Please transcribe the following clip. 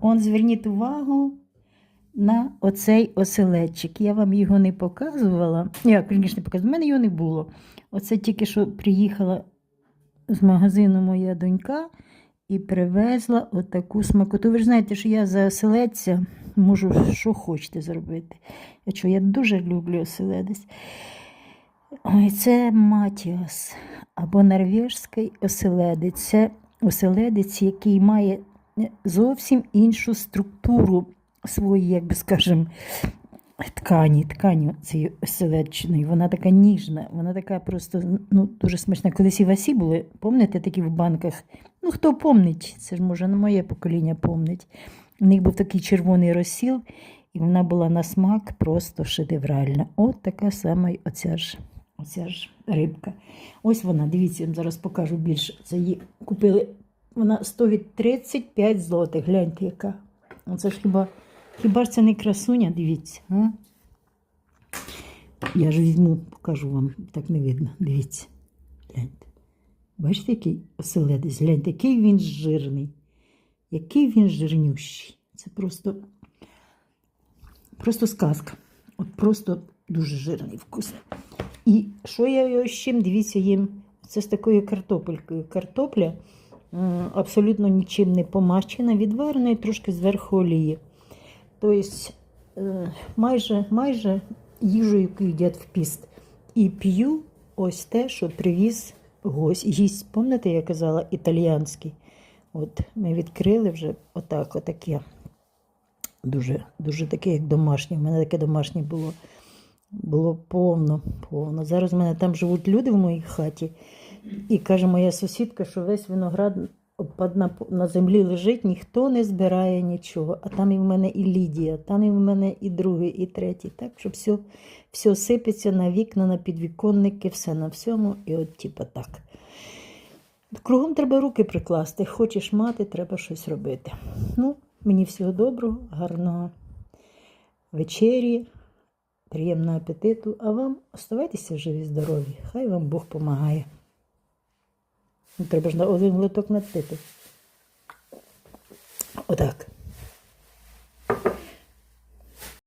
Он зверніть увагу на оцей оселедчик. Я вам його не показувала. Я, звісно, показувала. У мене його не було. Оце тільки що приїхала з магазину моя донька і привезла отаку смакоту. Ви ж знаєте, що я за оселедця можу що хочете зробити. Я, що, я дуже люблю оселедець. Ой, це матіас або норвежський оселедець. Це оселедець, який має зовсім іншу структуру своєї, як би скажемо, ткані, ткані цієї оселедчиної. Вона така ніжна, вона така просто ну, дуже смачна. Колись і васі були, пам'ятаєте, такі в банках. Ну, хто помнить, це ж може на моє покоління помнить. У них був такий червоний розсіл, і вона була на смак просто шедевральна. От така сама оця ж, оця ж рибка. Ось вона, дивіться, я вам зараз покажу більше. Це її купили. Вона стоїть 35 злотих. Гляньте, яка. Оце ж хіба, хіба ж це не красуня, дивіться. А? Я ж візьму, покажу вам, так не видно. Дивіться. Гляньте. Бачите, який оселедець? Гляньте, який він жирний. Який він жирнющий. Це просто, просто сказка. От просто дуже жирний вкусний. І що я його з чим? Дивіться, їм це з такою картопелькою. Картопля абсолютно нічим не помащена, відварена і трошки зверху олії. Тобто е, майже, майже їжу, яку їдять в піст. І п'ю ось те, що привіз гость. Гість, пам'ятаєте, я казала, італіянський. От ми відкрили вже отак, отаке. Дуже, дуже таке, як домашнє. У мене таке домашнє було. Було повно, повно. Зараз в мене там живуть люди в моїй хаті. І каже моя сусідка, що весь виноград на, землі лежить, ніхто не збирає нічого. А там і в мене і Лідія, там і в мене і другий, і третій. Так що все, все сипеться на вікна, на підвіконники, все на всьому. І от типа так. Кругом треба руки прикласти. Хочеш мати, треба щось робити. Ну, мені всього доброго, гарного вечері, приємного апетиту. А вам оставайтеся живі, здорові. Хай вам Бог помагає. Ну, Треба ж на один глиток надпити. Отак.